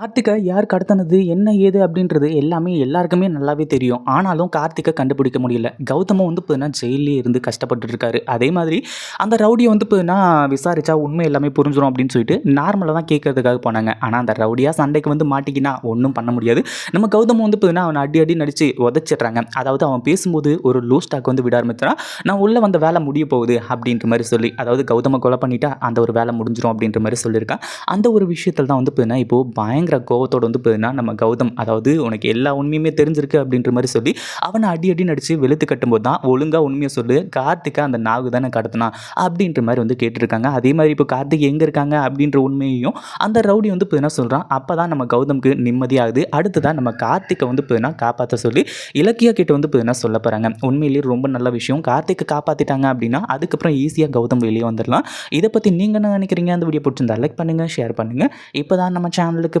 கார்த்திகை யார் கடத்தினது என்ன ஏது அப்படின்றது எல்லாமே எல்லாருக்குமே நல்லாவே தெரியும். ஆனாலும் கார்த்திகை கண்டுபிடிக்க முடியல. கௌதமும் வந்து பார்த்தீங்கன்னா ஜெயிலே இருந்து கஷ்டப்பட்டு இருக்காரு. அதே மாதிரி அந்த ரவுடியை வந்து பார்த்தீங்கன்னா விசாரிச்சா உண்மை எல்லாமே புரிஞ்சிடும் அப்படின்னு சொல்லிட்டு நார்மலாக தான் கேட்கறதுக்காக போனாங்க. ஆனால் அந்த ரவுடியாக சண்டைக்கு வந்து மாட்டிக்கினா ஒன்றும் பண்ண முடியாது. நம்ம கௌதமும் வந்து பார்த்தீங்கன்னா அவனை அடி அடி நடிச்சு உதச்சிடுறாங்க. அதாவது அவன் பேசும்போது ஒரு லூஸ் டாக் வந்து விட ஆரம்பிச்சான் நான் உள்ளே வந்த வேலை முடிய போகுது அப்படின்ற மாதிரி சொல்லி அதாவது கௌதமை கொலை பண்ணிட்டா அந்த ஒரு வேலை முடிஞ்சிடும் அப்படின்ற மாதிரி சொல்லியிருக்கான் அந்த ஒரு விஷயத்தில் தான் வந்து பார்த்தீங்கன்னா இப்போது பயங்கர கோவத்தோட வந்து பார்த்தீங்கன்னா நம்ம கௌதம் அதாவது உனக்கு எல்லா உண்மையுமே தெரிஞ்சிருக்கு அப்படின்ற மாதிரி சொல்லி அவனை அடி அடி நடித்து வெளுத்து கட்டும்போது தான் ஒழுங்காக உண்மையை சொல்லு கார்த்திகா அந்த நாகு தானே கடத்தினா அப்படின்ற மாதிரி வந்து கேட்டிருக்காங்க. அதே மாதிரி இப்போ கார்த்திக் எங்கே இருக்காங்க அப்படின்ற உண்மையையும் அந்த ரவுடி வந்து பார்த்தீங்கன்னா சொல்கிறான் அப்போ தான் நம்ம கௌதம்க்கு நிம்மதியாகுது. அடுத்ததான் நம்ம கார்த்திகை வந்து பார்த்தீங்கன்னா காப்பாற்ற சொல்லி இலக்கியா கிட்ட வந்து பார்த்தீங்கன்னா சொல்ல போகிறாங்க உண்மையிலேயே ரொம்ப நல்ல விஷயம். கார்த்திகை காப்பாற்றிட்டாங்க அப்படின்னா அதுக்கப்புறம் ஈஸியாக கௌதம் வெளியே வந்துடலாம். இதை பற்றி நீங்கள் என்ன நினைக்கிறீங்க? அந்த வீடியோ பிடிச்சிருந்தா லைக் பண்ணுங்கள் ஷேர் பண்ணுங்கள் இப்போ தான் நம்ம சேனலுக்கு